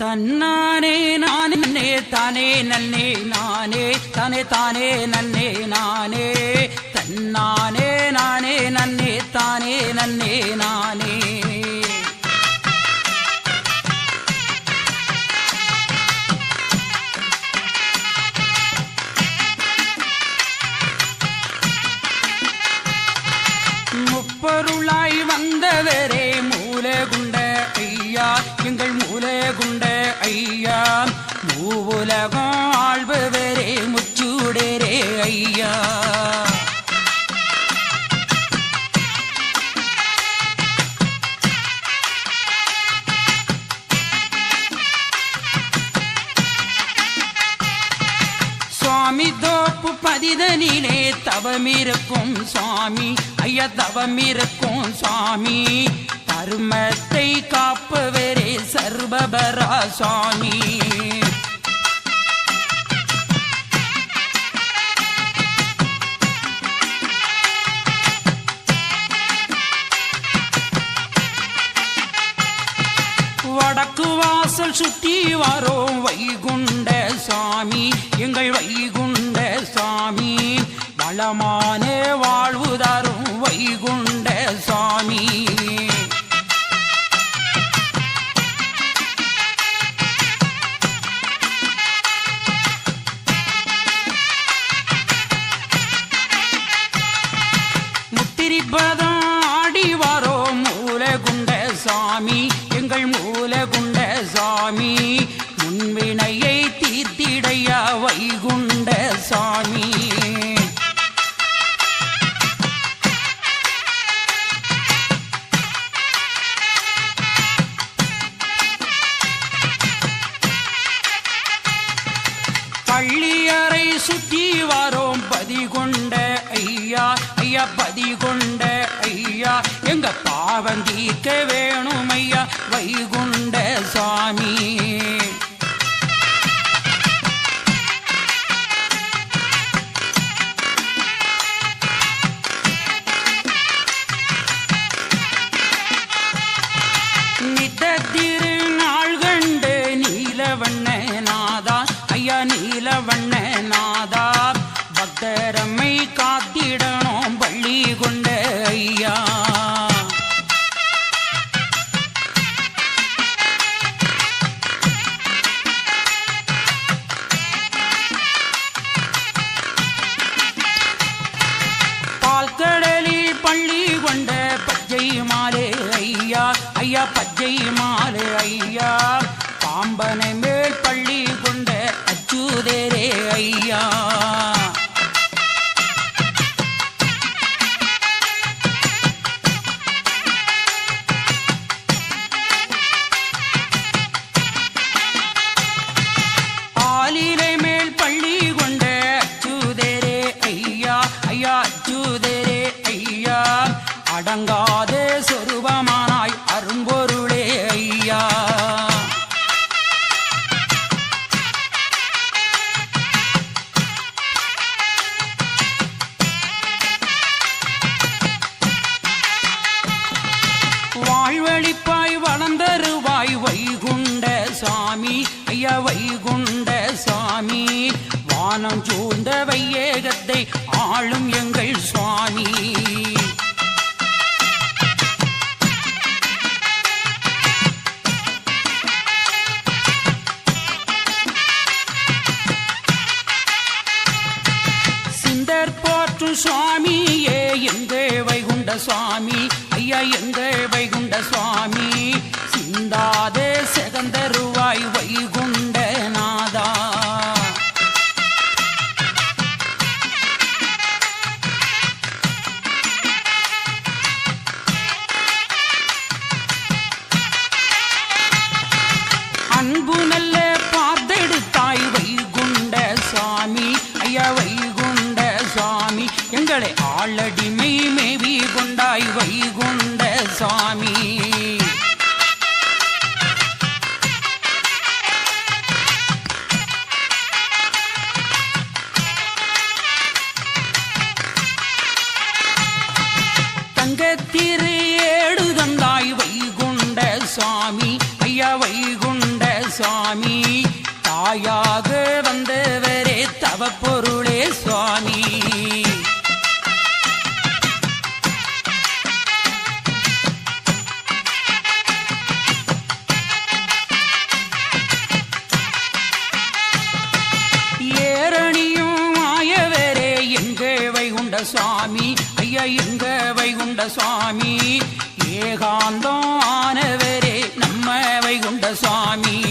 தன்னானே நானே தானே நன்னே நானே தானே தானே நன்னே நானே. தன்னானே நானே நன்னே தானே நன்னே நானே. மூவுலகம் ஆள்பவரே முச்சூடரே ஐயா. சுவாமி தோப்பு பதிதனிலே தவமிருக்கும் சுவாமி ஐயா தவமிருக்கும் சுவாமி. தர்மத்தை காப்பவரே சர்வபரா சுவாமி வடக்கு வாசல் சுற்றி வரோம் வைகுண்ட சாமி எங்கள் வைகுண்ட சாமி வளமான வாழ்வு தரும் முத்திரிப்பதம் ஆடி வரோம் மூலகுண்ட சாமி எங்கள் மூலகுண்ட சாமி முன்வினையை தீர்த்திடையா வைகுண்ட சாமி பள்ளியறை சுற்றி வரோம் பதிகொண்ட ஐயா ஐயா பதிகொண்ட எங்க பாவம் தீர்க்க வேணும் ஐயா வைகுண்ட சாமி நித்தத்திரு பச்சை மாலே ஐயா. பாம்பனை மேல் பள்ளி கொண்ட அச்சுதேரே ஐயா. வாழ்வழிப்பாய் வளர்ந்தருவாய் வைகுண்ட சாமி. ஐயா வைகுண்ட சாமி. வானம் சூழ்ந்த வையேகத்தை ஆளும் எங்கள் சுவாமி. சிந்தர் போற்றும் சுவாமியே எங்க வைகுண்ட சுவாமி எங்களை மேவி கொண்டாய் வைகுண்ட சாமி தங்கத்திரு ஏடு தந்தாய் வைகுண்ட சாமி ஐயா வைகுண்ட சுவாமி. தாயாக வந்தவரே தவப்பொருளே சுவாமி. ஏகாந்தம் ஆனவரே நம்ம வைகுண்ட சுவாமி.